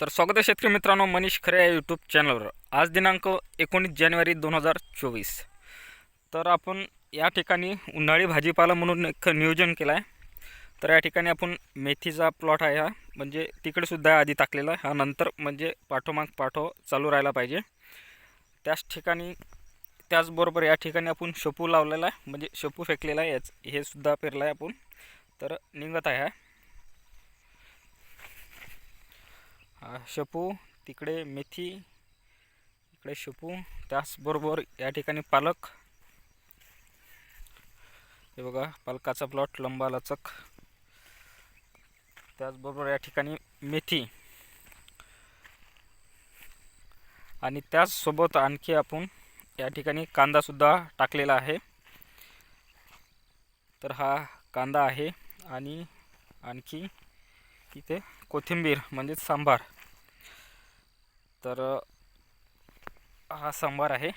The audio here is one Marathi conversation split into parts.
तर स्वागत आहे शेतकरी मित्रांनो मनीष खरे या यूट्यूब चॅनलवर आज दिनांक एकोणीस जानेवारी दोन हजार चोवीस. तर आपण या ठिकाणी उन्हाळी भाजीपाला म्हणून एक नियोजन केलं आहे तर या ठिकाणी आपण मेथीचा प्लॉट आहे हा. म्हणजे तिकडेसुद्धा आधी टाकलेला. आहे हा नंतर म्हणजे पाठोमाग पाठो चालू राहायला पाहिजे. त्याच ठिकाणी त्याचबरोबर या ठिकाणी आपण शेपू लावलेला आहे. म्हणजे शेपू फेकलेला आहे. याच हे सुद्धा पेरला आहे आपण. तर निघत आहे हा हा शेपू तिकडे मेथी इकडे शेपू त्याचबरोबर या ठिकाणी पालक. हे बघा पालकाचा प्लॉट लंबा लचक. त्याचबरोबर या ठिकाणी मेथी. आणि त्याचसोबत आणखी आपण या ठिकाणी कांदासुद्धा टाकलेला आहे. तर हा कांदा आहे आणि आणखी इथे कोथिंबीर म्हणजेच सांबार. तर हा सांबार आहे.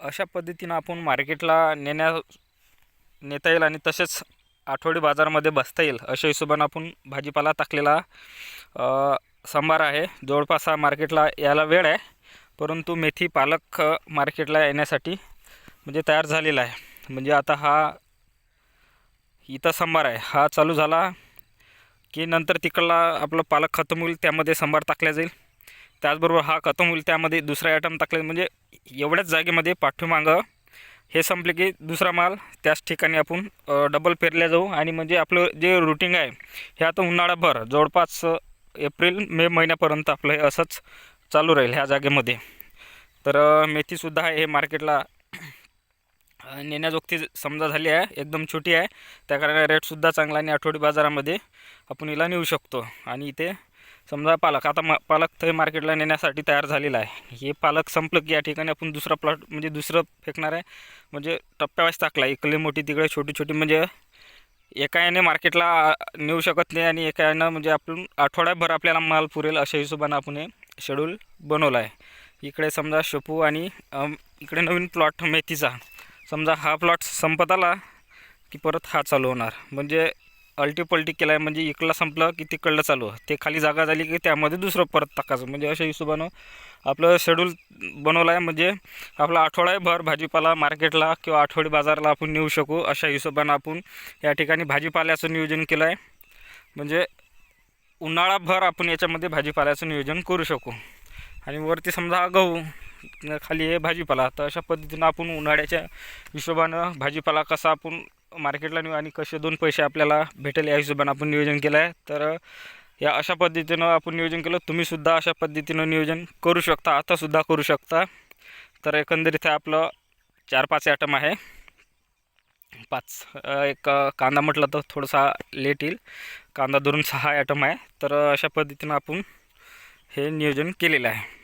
अशा पद्धतीनं आपण मार्केटला नेण्या नेता येईल आणि तसेच आठवडी बाजारामध्ये बसता येईल अशा हिशोबानं आपण भाजीपाला टाकलेला सांबार आहे. जवळपास हा मार्केटला यायला वेळ आहे परंतु मेथी पालक मार्केटला येण्यासाठी म्हणजे तयार झालेला आहे. म्हणजे आता हा इथं सांबार आहे. हा चालू झाला. की नंतर तिकडला आपलं पालक खतम होईल त्यामध्ये सांबार टाकल्या जाईल. त्याचबरोबर हा खतम होईल त्यामध्ये दुसरा आयटम टाकले म्हणजे एवढ्याच जागेमध्ये पाठीमागं हे संपले की दुसरा माल त्याच ठिकाणी आपण डबल पेरल्या जाऊ. आणि म्हणजे आपलं जे रुटीन आहे हे आता उन्हाळाभर जवळपास एप्रिल मे महिन्यापर्यंत आपलं हे असंच चालू राहील ह्या जागेमध्ये. तर मेथीसुद्धा आहे हे मार्केटला नेण्याजोगती समजा झाली आहे एकदम छोटी आहे. त्या कारणाने रेटसुद्धा चांगला आणि आठवडी बाजारामध्ये आपण हिला नेऊ शकतो. आणि इथे समजा पालक आता मा पालक तर मार्केटला नेण्यासाठी तयार झालेला आहे. हे पालक संपलं की या ठिकाणी आपण दुसरा प्लॉट म्हणजे दुसरं फेकणार आहे. म्हणजे टप्प्यावाईज टाकला इकडे मोठी तिकडे छोटी छोटी. म्हणजे एका याने मार्केटला नेऊ शकत नाही आणि एका यानं म्हणजे आपण आठवड्याभर आपल्याला माल पुरेल अशा हिशोबानं आपण हे शेड्यूल बनवला आहे. इकडे समजा शेपू आणि इकडे नवीन प्लॉट मेथीचा. समजा हा प्लॉट संपत आला की परत हा चालू होणार. म्हणजे अल्टीपल्टी केला आहे म्हणजे इकडला संपलं की तिकडलं चालू. ते खाली जागा झाली की त्यामध्ये दुसरं परत टाकायचं. म्हणजे अशा हिशोबानं आपलं शेड्यूल बनवलं आहे म्हणजे आपला आठवडाभर भाजीपाला मार्केटला किंवा आठवडी बाजारला आपण नेऊ शकू. अशा हिशोबानं आपण या ठिकाणी भाजीपाल्याचं नियोजन केलं आहे म्हणजे उन्हाळाभर आपण याच्यामध्ये भाजीपाल्याचं नियोजन करू शकू. आणि वरती समजा गहू खाली आहे भाजीपाला. तर अशा पद्धतीनं आपण उन्हाळ्याच्या हिशोबानं भाजीपाला कसा आपण मार्केटला नेऊ आणि कसे दोन पैसे आपल्याला भेटेल या हिशोबानं आपण नियोजन केलं आहे. तर या अशा पद्धतीनं आपण नियोजन केलं. तुम्हीसुद्धा अशा पद्धतीनं नियोजन करू शकता. आतासुद्धा करू शकता. तर एकंदरीत हे आपलं चार पाच ॲटम आहे. पाच एक कांदा म्हटलं तर थोडासा लेट येईल. कांदा धरून सहा ॲटम आहे. तर अशा पद्धतीनं आपण हे नियोजन केलेलं आहे.